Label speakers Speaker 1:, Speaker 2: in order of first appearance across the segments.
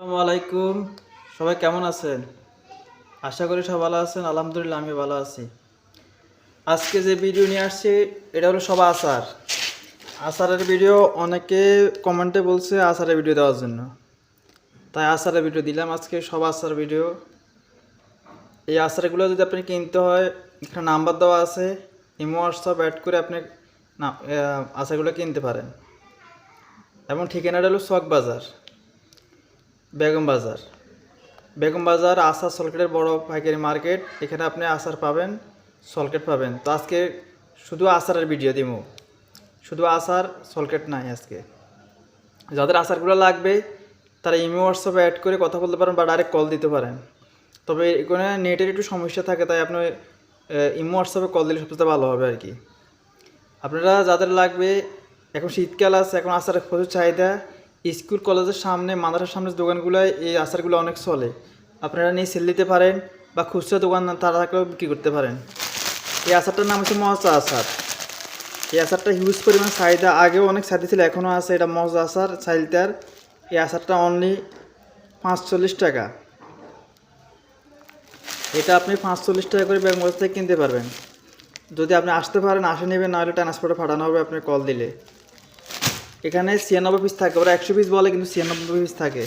Speaker 1: আসসালামু আলাইকুম। সবাই কেমন আছেন? আশা করি সব ভালো আছেন। আলহামদুলিল্লাহ আমি ভালো আছি। আজকে যে ভিডিও নিয়ে আসছি, এটা হলো সব আচার। আচারের ভিডিও অনেকে কমেন্টে বলছে আচারের ভিডিও দেওয়ার জন্য। তাই আচারের ভিডিও দিলাম আজকে সব আচার ভিডিও এই আচারগুলো যদি আপনি কিনতে হয়, এখানে নাম্বার দেওয়া আছে। ইমো হোয়াটসঅ্যাপ অ্যাড করে আপনি না আচারগুলো কিনতে পারেন। এবং ঠিকানাটা হলো চক বাজার বেগম বাজার। বেগম বাজার আসার সলকেটের বড় পাইকারি মার্কেট, এখানে আপনি আসার পাবেন, সলকেট পাবেন। তো আজকে শুধু আচারের ভিডিও দিব শুধু আসার সলকেট নাই আজকে। যাদের আচারগুলো লাগবে, তারা ইমেল হোয়াটসঅ্যাপে অ্যাড করে কথা বলতে পারেন বা ডাইরেক্ট কল দিতে পারেন। তবে এখানে নেটের একটু সমস্যা থাকে, তাই আপনি ইমো হোয়াটসঅ্যাপে কল দিলে সবচেয়ে ভালো হবে আর কি। আপনারা যাদের লাগবে, এখন শীতকাল আছে, এখন আসার প্রচুর চাহিদা। স্কুল, কলেজের সামনে, মাদ্রাসার সামনে দোকানগুলোয় এই আচারগুলো অনেক চলে। আপনারা নিয়ে সেল দিতে পারেন বা খুচরা দোকান, তারা থাকলেও বিক্রি করতে পারেন। এই আচারটার নাম হচ্ছে মজা আচার। এই আচারটা হিউজ পরিমাণ চাহিদা। আগেও অনেক চাহিদা ছিল, এখনও আছে। এটা মজা আচার চাইলটার এই আচারটা অনলি পাঁচচল্লিশ টাকা। এটা আপনি পাঁচচল্লিশ টাকা করে ব্যাংক থেকে কিনতে পারবেন। যদি আপনি আসতে পারেন, আসে নেবেন, নাহলে ট্রান্সপোর্টে পাঠানো হবে, আপনি কল দিলে। এখানে ছিয়ানব্বই পিস থাকে, ওরা একশো পিস বলে, কিন্তু ছিয়ানব্বই পিস থাকে।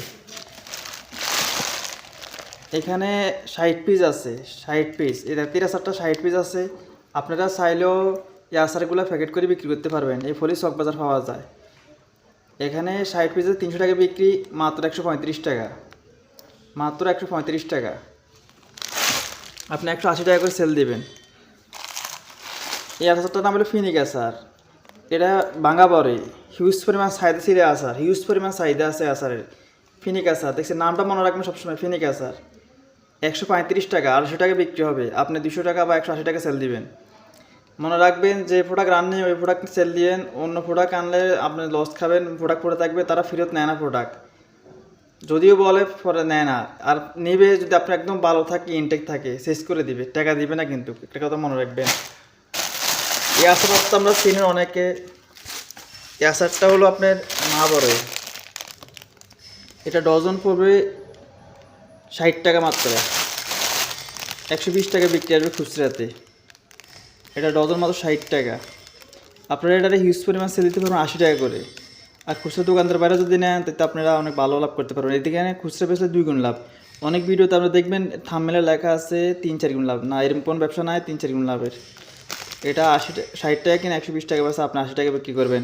Speaker 1: এখানে ষাট পিস আছে, ষাট পিস এটা তিরাশ আটটা ষাট পিস আছে। আপনারা চাইলেও এই আচারগুলো প্যাকেট করে বিক্রি করতে পারবেন। এই ফলে চক বাজার পাওয়া যায়। এখানে ষাট পিসের তিনশো টাকা বিক্রি, মাত্র একশো পঁয়ত্রিশ টাকা। মাত্র একশো পঁয়ত্রিশ টাকা। আপনি একশো আশি টাকা করে সেল দিবেন। এই আচারটার নাম হলো ফিনিক আচার এটা বাঙ্গা বরে হিউজ পরিমাণ চাহিদা ছিল আসার হিউজ পরিমাণ চাহিদা আছে আচারের ফিনিক আচার দেখছি নামটা মনে রাখবেন সবসময় ফিনিক আচার একশো পঁয়ত্রিশ টাকা, আড়াইশো টাকা বিক্রি হবে। আপনি দুশো টাকা বা একশো আশি টাকা সেল দিবেন। মনে রাখবেন যে প্রোডাক্ট রান নেই, ওই প্রোডাক্ট সেল দিবেন অন্য প্রোডাক্ট আনলে আপনি লস খাবেন প্রোডাক্ট পড়ে থাকবে, তারা ফেরত নেয় না প্রোডাক্ট যদিও বলে পরে নেয় না। আর নেবে যদি আপনি একদম ভালো থাকে ইনটেক থাকে, শেষ করে দিবে। টাকা দিবে না কিন্তু, একটা কথা মনে রাখবেন। এই তো আমরা চিনি অনেকে। এই হলো আপনার মা বড়। এটা ডজন পড়বে ষাট টাকা মাত্র। একশো বিশ টাকা বিক্রি আসবে খুচরাতে। এটা ডজন মাত্র ষাট টাকা। আপনারা এটা হিউজ পরিমাণ সেল দিতে পারবেন আশি টাকা করে। আর খুচরা দোকানদার বাইরে যদি নেন তাতে আপনারা অনেক ভালো লাভ করতে পারবেন। এদিকে খুচরা বেচলে দুই গুণ লাভ। অনেক ভিডিওতে আপনারা দেখবেন থামমেলে লেখা আছে তিন চার গুণ লাভ। না, এরকম কোনো ব্যবসা নাই, তিন চার গুণ লাভের। এটা আশি ষাট টাকা কিনা একশো বিশ টাকা বেচা আপনি আশি টাকা বিক্রি করবেন।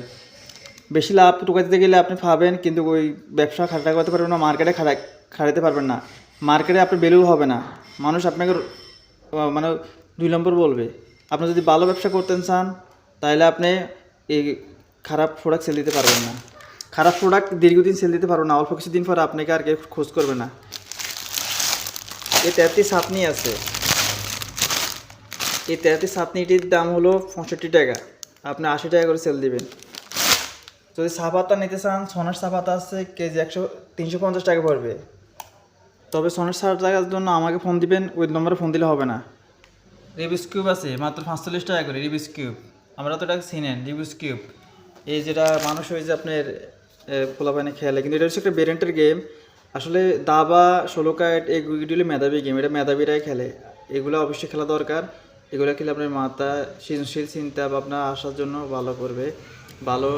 Speaker 1: বেশি লাভ টোকাতে গেলে আপনি পাবেন, কিন্তু ওই ব্যবসা খাটা করতে পারবেন না, মার্কেটে খাটা খাটাতে পারবেন না। মার্কেটে আপনার ভ্যালু হবে না। মানুষ আপনাকে মানে দুই নম্বর বলবে, আপনি যদি ভালো ব্যবসা করতেন চান, তাহলে আপনি এই খারাপ প্রোডাক্ট সেল দিতে পারবেন না। খারাপ প্রোডাক্ট দীর্ঘদিন সেল দিতে পারবেন না, অল্প কিছুদিন পর আপনাকে আর কেউ খোঁজ করবে না। এই তেরোটি সাপনি আছে। এই তেরোটি সাপনিটির দাম হলো পঁয়ষট্টি টাকা। আপনি আশি টাকা করে সেল দিবেন। যদি সাপাতা নিতে চান, সোনার সাপাতা আছে কেজি একশো, তিনশো পঞ্চাশ টাকা পড়বে। তবে সোনার ষাট টাকার জন্য আমাকে ফোন দিবেন, ওই নম্বরে ফোন দিলে হবে না। রিবিস কিউব আছে, মাত্র পাঁচচল্লিশ টাকা করে রিবিস কিউব আমরা তো এটা চিনেন রিবিস কিউব এই যেটা মানুষ হয়ে যে আপনার পোলাপানে খেলে, কিন্তু এটা হচ্ছে একটা বেরেন্টের গেম আসলে দাবা, ষোলো কাট এগুলি মেধাবী গেম এটা মেধাবীরাই খেলে। এগুলো অবশ্যই খেলা দরকার। এগুলো খেলে আপনার মাথা সৃজনশীল, চিন্তা ভাবনা আসার জন্য ভালো করবে। ভালো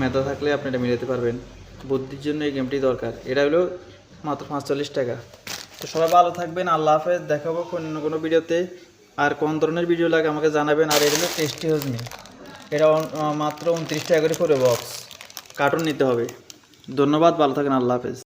Speaker 1: মেধা থাকলে আপনি এটা মিলাতে পারবেন। বুদ্ধির জন্য এই গেমটি দরকার। এটা হলো মাত্র পাঁচচল্লিশ টাকা। তো সবাই ভালো থাকবেন। আল্লাহ হাফেজ। দেখাবো অন্য কোনো ভিডিওতে। আর কোন ধরনের ভিডিও লাগে আমাকে জানাবেন। আর এগুলো টেস্টি হজমি এটা মাত্র উনত্রিশ টাকা করে পড়বে বক্স কার্টুন নিতে হবে। ধন্যবাদ। ভালো থাকেন। আল্লাহ হাফেজ।